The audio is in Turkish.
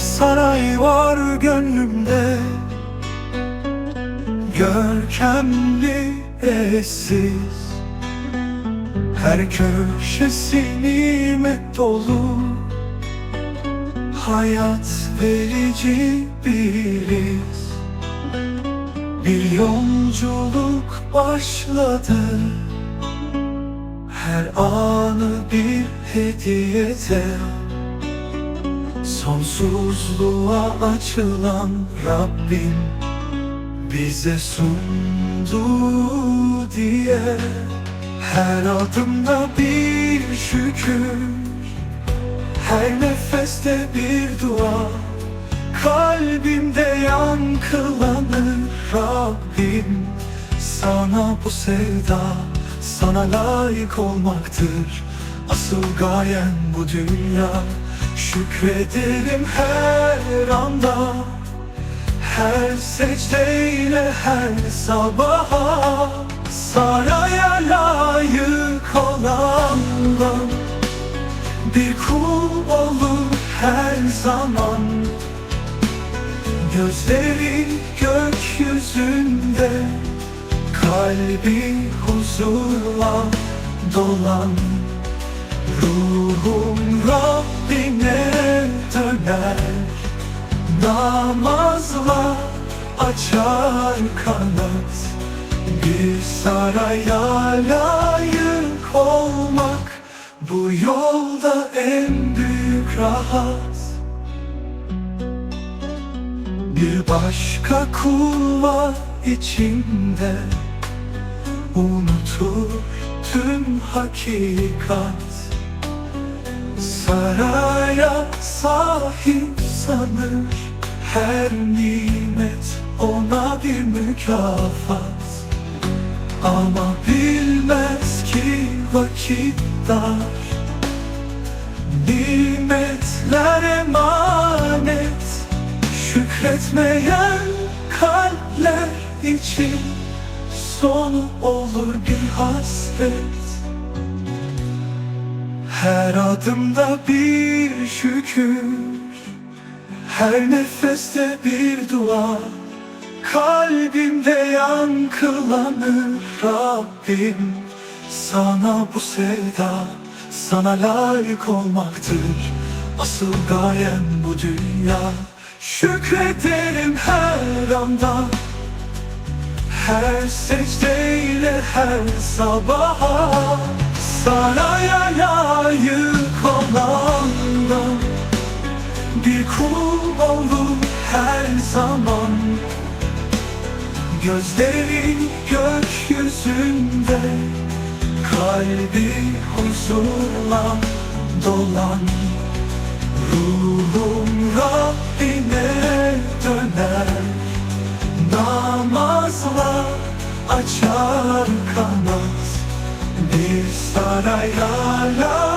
saray var gönlümde. Görkemli eşsiz. Her köşesi nimet dolu. Hayat verici biriz. Bir yolculuk başladı. Her anı bir hediye ter Sonsuzluğa açılan Rabbim bize sundu diye Her adımda bir şükür Her nefeste bir dua. Kalbimde yankılanır Rabbim Sana bu sevda Sana layık olmaktır. Asıl gayen bu dünya Şükrederim her anda her secdeyle her sabaha. Saraya layık olandan Bir kul olur her zaman. Gözleri gökyüzünde Kalbi huzurla dolan Ruhum Rabbine döner Namazla açar kanat. Bir saraya layık olmak Bu yolda en büyük rahat. Bir başka kul var içinde Unutur tüm hakikat Saraya sahip sanır. Her nimet ona bir mükafat. Ama bilmez ki vakit dar. Nimetler emanet. Şükretmeyen kalpler için Sonu olur bir hasret her adımda bir şükür Her nefeste bir dua. Kalbimde yankılanır Rabbim. Sana bu sevda Sana layık olmaktır. Asıl gayem bu dünya. Şükrederim her anda. Her secdeyle her sabaha Saraya layık olandan Bir kul olur her zaman. Gözleri gökyüzünde Kalbi huzurla dolan. Ruhum Rabbine açar kanat Bir saraya